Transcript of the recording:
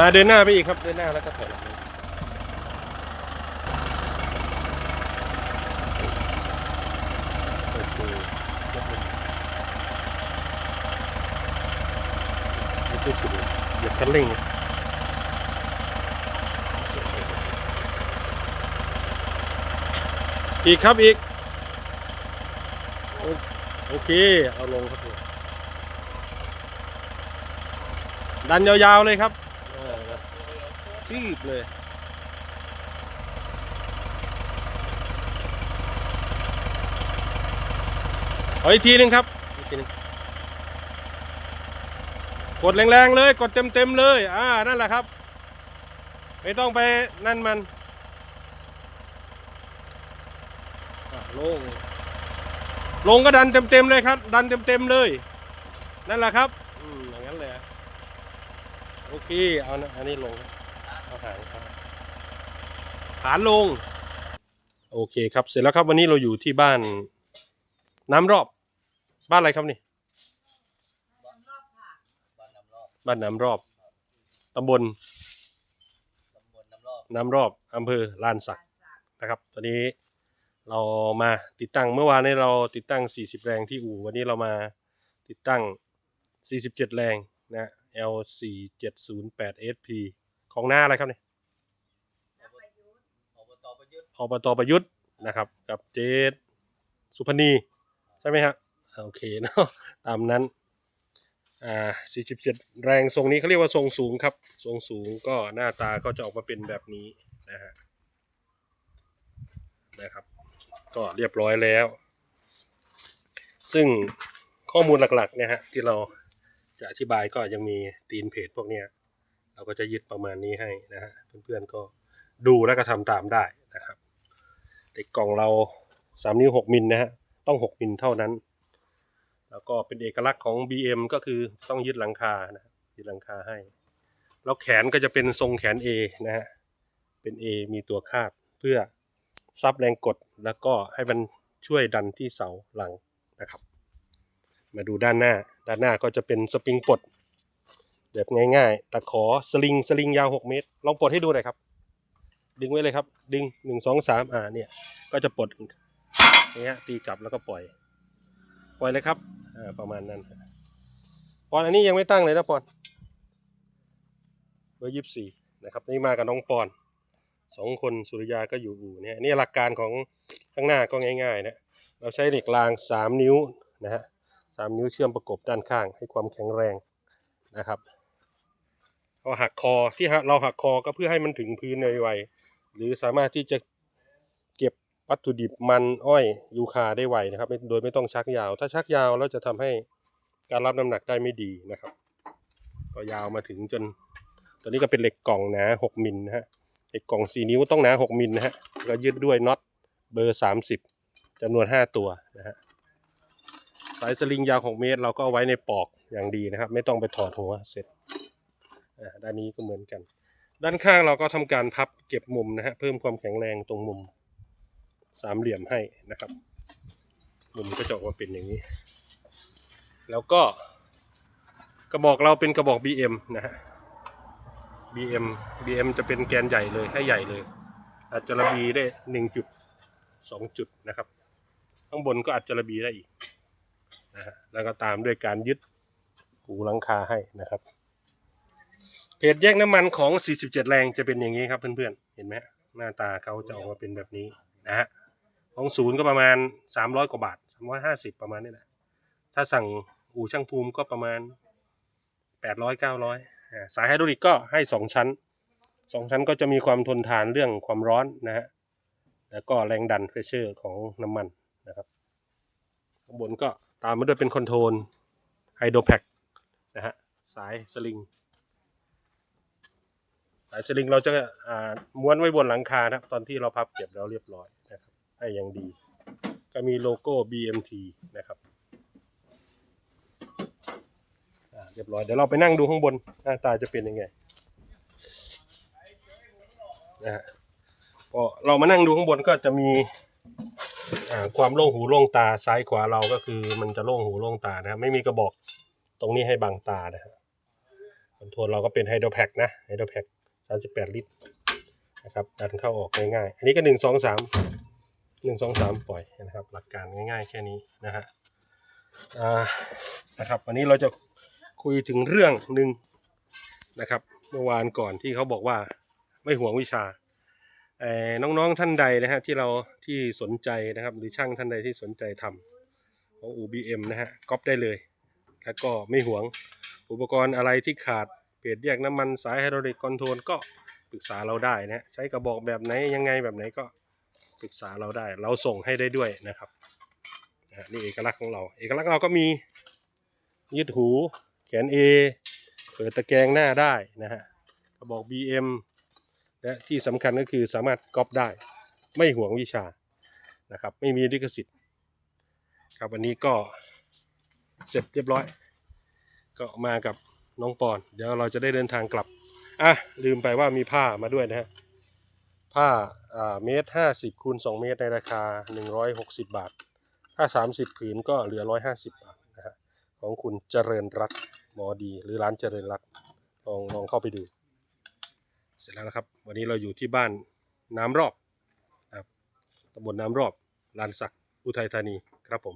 อ่าเดินหน้าไปอีกครับ เดินหน้าแล้วก็ถอยหลังโอเคยกเลยยกให้สุดเลยเหยียบคันเร่งอีกครับอีก โอเค เอาลงครับดันยาวๆเลยครับ ชีบเลย เอาอีกทีหนึ่งครับอีกทีหนึ่งกดแรงๆเลย กดเต็มๆเลย อ่า นั่นแหละครับ ไม่ต้องไปนั่นมันอะลง ลงก็ดันเต็มๆเลยครับ ดันเต็มๆเลย นั่นแหละครับ อืมอย่างนั้นเลยโอเค เอานะอันนี้ลง เอาหางครับฐานลง โอเคครับ เสร็จแล้วครับวันนี้เราอยู่ที่บ้าน น้ำรอบ บ้านอะไรครับนี่ บ้านน้ำรอบตำบลน้ำรอบอำเภอลานสักนะครับ ตอนนี้เรามาติดตั้งเมื่อวานนี้เราติดตั้ง 40 แรงที่อู่ วันนี้เรามาติดตั้ง 47 แรงนะ L 4 7 0 8 SP ของหน้าอะไรครับเนี่ยอบตประยุทธ์อบตประยุทธ์นะครับ กับเจษสุพนีใช่ไหมครับโอเคเนาะตามนั้นอ่า47 แรงทรงนี้เขาเรียกว่าทรงสูงครับ ทรงสูงก็หน้าตาก็จะออกมาเป็นแบบนี้นะฮะนะครับ ก็เรียบร้อยแล้ว ซึ่งข้อมูลหลักๆเนี่ยฮะที่เราจะอธิบายก็ยังมีตีนเพจพวกเนี้ย เราก็จะยึดประมาณนี้ให้นะฮะเพื่อนๆก็ดูแล้วก็ทำตามได้นะครับเหล็กกล่องเรา 3 นิ้ว 6มิลนะฮะต้อง 6มิลเท่านั้น แล้วก็เป็นเอกลักษณ์ของ BM ก็คือต้องยึดหลังคานะยึดหลังคาให้ แล้วแขนก็จะเป็นทรงแขน A นะฮะเป็น A มีตัวคาบเพื่อซับแรงกดแล้วก็ให้มันช่วยดันที่เสาหลังนะครับ มาดูด้านหน้า ด้านหน้าก็จะเป็นสปริงปลด แบบง่ายๆตะขอสลิงสลิงยาว 6 เมตร ลองปลดให้ดูหน่อยครับ ดึงไว้เลยครับ ดึงหนึ่งสองสามอ่าเนี่ย ก็จะปลดอย่างเงี้ยตีกลับแล้วก็ปล่อย ปล่อยเลยครับอ่าประมาณนั้นปอนอันนี้ยังไม่ตั้งเลยนะปอนเบอร์ยี่สิบสี่นะครับนี่มากับน้องปอนสองคนสุริยาก็อยู่อู่เนี่ยนี่หลักการของข้างหน้าก็ง่ายๆนะเราใช้เหล็กรางสามนิ้วนะฮะสามนิ้วเชื่อมประกบด้านข้างให้ความแข็งแรงนะครับ เราหักคอที่เราหักคอก็เพื่อให้มันถึงพื้นไวๆหรือสามารถที่จะเก็บวัตถุดิบมันอ้อยยูคาได้ไวนะครับโดยไม่ต้องชักยาว ถ้าชักยาวแล้วจะทำให้การรับน้ำหนักได้ไม่ดีนะครับ ก็ยาวมาถึงจนตัวนี้ก็เป็นเหล็กกล่องหนา6มิลนะฮะเหล็กกล่อง 4 นิ้วต้องหนา6มิลนะฮะแล้วยึดด้วยน็อตเบอร์ 30จำนวน 5 ตัวนะฮะสายสลิงยาว6เมตร เราก็เอาไว้ในปอกอย่างดีนะครับ ไม่ต้องไปถอดหัวเสร็จ ด้านนี้ก็เหมือนกัน ด้านข้างเราก็ทำการพับเก็บมุมนะฮะเพิ่มความแข็งแรงตรงมุมสามเหลี่ยมให้นะครับ มุมก็จะออกมาเป็นอย่างนี้ แล้วก็กระบอกเราเป็นกระบอก BM นะฮะ BM BM จะเป็นแกนใหญ่เลยให้ใหญ่เลย อาจจะระบีได้หนึ่งจุดสองจุดนะครับ ข้างบนก็อาจจะระบีได้อีกนะฮะแล้วก็ตามด้วยการยึดหูหลังคาให้นะครับ เพจแยกน้ำมันของ 47 แรงจะเป็นอย่างนี้ครับเพื่อนๆ เห็นไหมหน้าตาเขาจะออกมาเป็นแบบนี้นะฮะของศูนย์ก็ประมาณ 300 กว่าบาท 350 ประมาณนี้แหละถ้าสั่งอู่ช่างภูมิก็ประมาณ 800 900อ่าสายไฮดรอลิกก็ให้ 2 ชั้น 2 ชั้นก็จะมีความทนทานเรื่องความร้อนนะฮะแล้วก็แรงดันเพรสเชอร์ของน้ำมันนะครับข้างบนก็ตามมาด้วยเป็นคอนโทรลไฮโดรแพ็กนะฮะสายสลิง สายสลิงเราจะอ่าม้วนไว้บนหลังคานะครับ ตอนที่เราพับเก็บแล้วเรียบร้อยนะครับให้อย่างดี ก็มีโลโก้ BMT นะครับเรียบร้อยเดี๋ยวเราไปนั่งดูข้างบนหน้าตาจะเป็นยังไงนะฮะพอเรามานั่งดูข้างบนก็จะมีความโล่งหูโล่งตาซ้ายขวาเราก็คือมันจะโล่งหูโล่งตานะครับไม่มีกระบอกตรงนี้ให้บังตานะครับคอนโทรลเราก็เป็นไฮโดรแพ็กนะไฮโดรแพ็ก 38 ลิตรนะครับดันเข้าออกง่ายๆ อันนี้ก็ 1 2 3 1 2 3 ปล่อยนะครับ หลักการง่ายๆ แค่นี้นะฮะอ่านะครับวันนี้เราจะคุยถึงเรื่องหนึ่งนะครับเมื่อวานก่อนที่เขาบอกว่าไม่ห่วงวิชาเอ่อน้องๆท่านใดนะฮะที่เราที่สนใจนะครับ หรือช่างท่านใดที่สนใจทำของ UBM นะฮะก๊อปได้เลย แล้วก็ไม่ห่วงอุปกรณ์อะไรที่ขาด เปลี่ยนแยกน้ำมันสายไฮดรอลิกคอนโทรลก็ปรึกษาเราได้นะฮะใช้กระบอกแบบไหนยังไงแบบไหนก็ปรึกษาเราได้ เราส่งให้ได้ด้วยนะครับนี่เอกลักษณ์ของเรา เอกลักษณ์เราก็มียืดหูแขน A เปิดตะแกรงหน้าได้นะฮะกระบอก BM และที่สำคัญก็คือสามารถก๊อปได้ ไม่ห่วงวิชานะครับ ไม่มีลิขสิทธิ์ครับวันนี้ก็เสร็จเรียบร้อย ก็มากับ น้องปอน เดี๋ยวเราจะได้เดินทางกลับ อะ ลืมไปว่ามีผ้ามาด้วยนะฮะ ผ้าอ่าเมตรห้าสิบคูณสองเมตรในราคาหนึ่งร้อยหกสิบบาท ถ้าสามสิบผืนก็เหลือร้อยห้าสิบบาทนะฮะ ของคุณเจริญรัตน์หมอดีหรือร้านเจริญรัตน์ลองลองเข้าไปดู เสร็จแล้วนะครับ วันนี้เราอยู่ที่บ้านน้ำรอบนะครับตำบลน้ำรอบลานสักอุทัยธานีครับผม